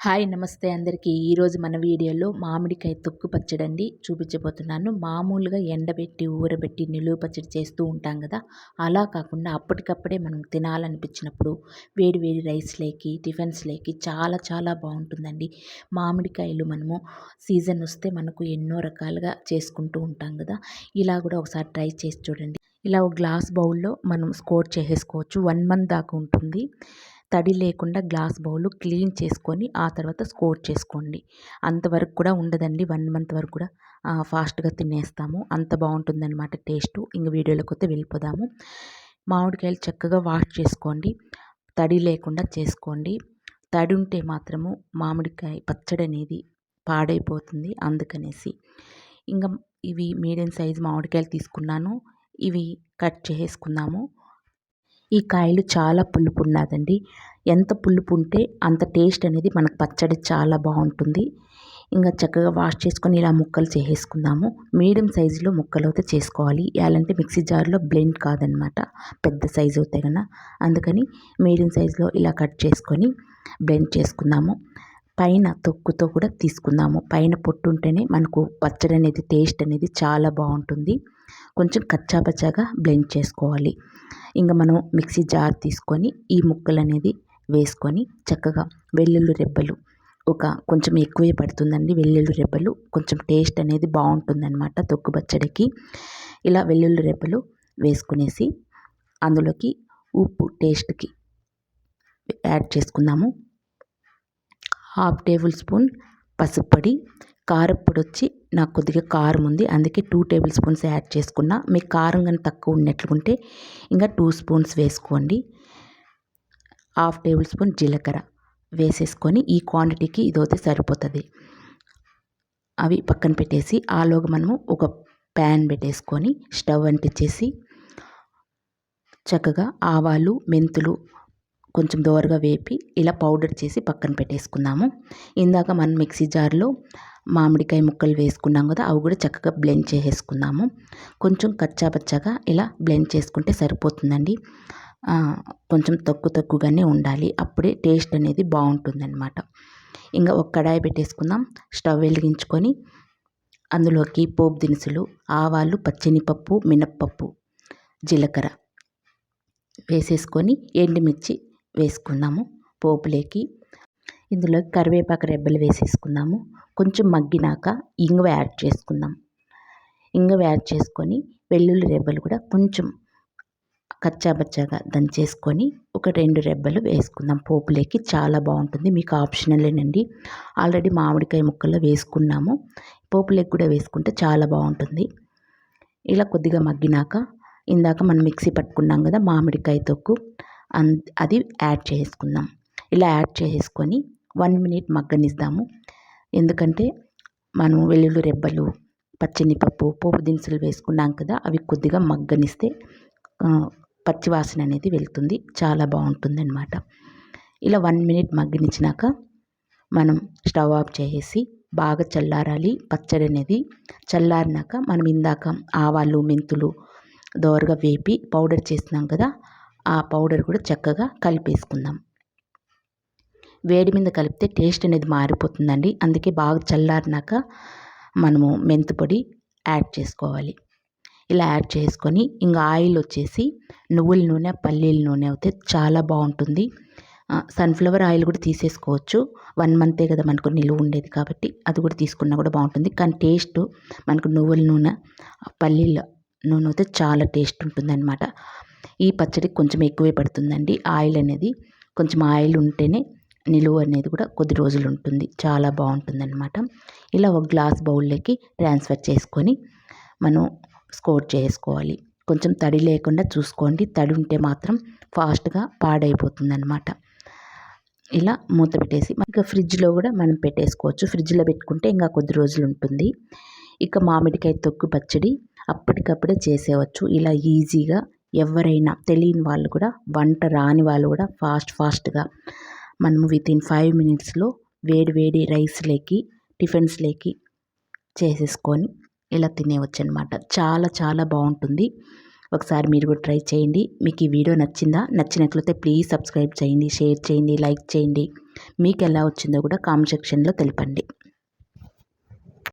Hi నమస్తే అందరికీ. ఈరోజు మన వీడియోలో మామిడికాయ తొక్కు పచ్చడి అండి చూపించబోతున్నాను. మామూలుగా ఎండబెట్టి ఊరబెట్టి నిలువ పచ్చడి చేస్తూ ఉంటాం కదా. అలా కాకుండా అప్పటికప్పుడే మనం తినాలనిపించినప్పుడు వేడి వేడి రైస్లేకి టిఫిన్స్లేకి చాలా చాలా బాగుంటుందండి. మామిడికాయలు మనము సీజన్ వస్తే మనకు ఎన్నో రకాలుగా చేసుకుంటూ ఉంటాం కదా. ఇలా కూడా ఒకసారి ట్రై చేసి చూడండి. ఇలా ఒక గ్లాస్ బౌల్లో మనం స్కోర్ చేసేసుకోవచ్చు. వన్ మంత్ దాకా ఉంటుంది. తడి లేకుండా గ్లాస్ బౌల్ క్లీన్ చేసుకొని ఆ తర్వాత స్కోర్ చేసుకోండి. అంతవరకు కూడా ఉండదండి. వన్ మంత్ వరకు కూడా ఫాస్ట్గా తినేస్తాము. అంత బాగుంటుందన్నమాట టేస్ట్. ఇంక వీడియోలోకి వస్తే వెళ్ళిపోదాము. మామిడికాయలు చక్కగా వాష్ చేసుకోండి. తడి లేకుండా చేసుకోండి. తడి ఉంటే మాత్రము మామిడికాయ పచ్చడి అనేది పాడైపోతుంది అందుకనేసి. ఇంకా ఇవి మీడియం సైజ్ మామిడికాయలు తీసుకున్నాను. ఇవి కట్ చేసుకుందాము. ఈ కాయలు చాలా పులుపు ఉన్నదండి ఎంత పులుపు ఉంటే అంత టేస్ట్ అనేది మనకు పచ్చడి చాలా బాగుంటుంది. ఇంకా చక్కగా వాష్ చేసుకొని ఇలా ముక్కలు చేసేసుకుందాము. మీడియం సైజులో ముక్కలు అయితే చేసుకోవాలి. ఎలాంటి మిక్సీ జార్లో బ్లెండ్ కాదనమాట. పెద్ద సైజు అవుతాయి కన్నా అందుకని మీడియం సైజులో ఇలా కట్ చేసుకొని బ్లెండ్ చేసుకుందాము. పైన తొక్కుతో కూడా తీసుకుందాము. పైన పొట్టు ఉంటేనే మనకు పచ్చడి అనేది టేస్ట్ అనేది చాలా బాగుంటుంది. కొంచెం కచ్చాపచ్చాగా బ్లెండ్ చేసుకోవాలి. ఇంకా మనం మిక్సీ జార్ తీసుకొని ఈ ముక్కలు అనేది వేసుకొని చక్కగా వెల్లుల్లి రెబ్బలు ఒక కొంచెం ఎక్కువే పడుతుందండి వెల్లుల్లి రెబ్బలు. కొంచెం టేస్ట్ అనేది బాగుంటుందన్నమాట తొక్కు పచ్చడికి. ఇలా వెల్లుల్లి రెబ్బలు వేసుకునేసి అందులోకి ఉప్పు టేస్ట్కి యాడ్ చేసుకుందాము. హాఫ్ టేబుల్ స్పూన్ పసుపు పొడి కారప్పుడు వచ్చి నాకు కొద్దిగా కారం ఉంది అందుకే టూ టేబుల్ స్పూన్స్ యాడ్ చేసుకున్నా. మీకు కారం కానీ తక్కువ ఉన్నట్లుంటే ఇంకా టూ స్పూన్స్ వేసుకోండి. హాఫ్ టేబుల్ స్పూన్ జీలకర్ర వేసేసుకొని ఈ క్వాంటిటీకి ఇదైతే సరిపోతుంది. అవి పక్కన పెట్టేసి ఆలోగా మనము ఒక ప్యాన్ పెట్టేసుకొని స్టవ్ అంటించేసి చక్కగా ఆవాలు మెంతులు కొంచెం దోరగా వేపి ఇలా పౌడర్ చేసి పక్కన పెట్టేసుకుందాము. ఇందాక మనం మిక్సీ జార్లో మామిడికాయ ముక్కలు వేసుకున్నాం కదా అవి కూడా చక్కగా బ్లెండ్ చేసేసుకుందాము కొంచెం కచ్చాపచ్చాగా ఇలా బ్లెండ్ చేసుకుంటే సరిపోతుందండి. కొంచెం తక్కువ తక్కువగానే ఉండాలి. అప్పుడే టేస్ట్ అనేది బాగుంటుందన్నమాట. ఇంకా ఒక కడాయి పెట్టేసుకుందాం. స్టవ్ వెలిగించుకొని అందులోకి పోపు దినుసులు ఆవాలు పచ్చనిపప్పు మినప్పప్పు జీలకర్ర వేసేసుకొని ఎండుమిర్చి వేసుకుందాము పోపులేకి. ఇందులో కరివేపాకు రెబ్బలు వేసేసుకుందాము. కొంచెం మగ్గినాక ఇంగువ యాడ్ చేసుకుందాం. ఇంగువ యాడ్ చేసుకొని వెల్లుల్లి రెబ్బలు కూడా కొంచెం కచ్చాబచ్చాగా దంచేసుకొని ఒక రెండు రెబ్బలు వేసుకుందాం. పోపులేకి చాలా బాగుంటుంది. మీకు ఆప్షనలేనండి. ఆల్రెడీ మామిడికాయ ముక్కల్లో వేసుకున్నాము. పోపులేకి కూడా వేసుకుంటే చాలా బాగుంటుంది. ఇలా కొద్దిగా మగ్గినాక ఇందాక మనం మిక్సీ పట్టుకున్నాం కదా మామిడికాయ తొక్కు అది యాడ్ చేసుకుందాం. ఇలా యాడ్ చేసుకొని వన్ మినిట్ మగ్గనిస్తాము. ఎందుకంటే మనం వెల్లుల్లి రెబ్బలు పచ్చెనిపప్పు పోపు దినుసులు వేసుకున్నాం కదా అవి కొద్దిగా మగ్గనిస్తే పచ్చివాసన అనేది వెళ్తుంది. చాలా బాగుంటుంది అనమాట ఇలా వన్ మినిట్ మగ్గనిచ్చినాక మనం స్టవ్ ఆఫ్ చేసేసి బాగా చల్లారాలి. పచ్చడి అనేది చల్లారినాక మనం ఇందాక ఆవాలు మెంతులు దోరగా వేపి పౌడర్ చేసినాం కదా ఆ పౌడర్ కూడా చక్కగా కలిపేసుకుందాం. వేడి మీద కలిపితే టేస్ట్ అనేది మారిపోతుందండి. అందుకే బాగా చల్లారినాక మనము మెంతిపొడి యాడ్ చేసుకోవాలి. ఇలా యాడ్ చేసుకొని ఇంకా ఆయిల్ వచ్చేసి నువ్వుల నూనె పల్లీల నూనె అయితే చాలా బాగుంటుంది. సన్ఫ్లవర్ ఆయిల్ కూడా తీసేసుకోవచ్చు. వన్ మంతే కదా మనకు నిలువ ఉండేది కాబట్టి అది కూడా తీసుకున్నా కూడా బాగుంటుంది. కానీ టేస్ట్ మనకు నువ్వుల నూనె పల్లీల నూనె అయితే చాలా టేస్ట్ ఉంటుందన్నమాట. ఈ పచ్చడికి కొంచెం ఎక్కువే పడుతుందండి. ఆయిల్ అనేది కొంచెం ఆయిల్ ఉంటేనే నిలువ అనేది కూడా కొద్ది రోజులు ఉంటుంది. చాలా బాగుంటుంది అనమాట ఇలా ఒక గ్లాస్ బౌల్లోకి ట్రాన్స్ఫర్ చేసుకొని మనం స్కోర్ చేసుకోవాలి. కొంచెం తడి లేకుండా చూసుకోండి. తడి ఉంటే మాత్రం ఫాస్ట్గా పాడైపోతుంది అనమాట ఇలా మూత పెట్టేసి ఇంకా ఫ్రిడ్జ్లో కూడా మనం పెట్టేసుకోవచ్చు. ఫ్రిడ్జ్లో పెట్టుకుంటే ఇంకా కొద్ది రోజులు ఉంటుంది. ఇక మామిడికాయ తొక్కు పచ్చడి అప్పటికప్పుడే చేసేవచ్చు. ఇలా ఈజీగా ఎవరైనా తెలియని వాళ్ళు కూడా వంట రాని వాళ్ళు కూడా ఫాస్ట్ ఫాస్ట్గా మనము వితిన్ ఫైవ్ మినిట్స్లో వేడి వేడి రైస్లోకి టిఫిన్స్లోకి చేసేసుకొని ఇలా తినేవచ్చు అనమాట చాలా చాలా బాగుంటుంది. ఒకసారి మీరు కూడా ట్రై చేయండి. మీకు ఈ వీడియో నచ్చిందా? నచ్చినట్లయితే ప్లీజ్ సబ్స్క్రైబ్ చేయండి షేర్ చేయండి లైక్ చేయండి. మీకు ఎలా వచ్చిందో కూడా కామెంట్ సెక్షన్లో తెలపండి.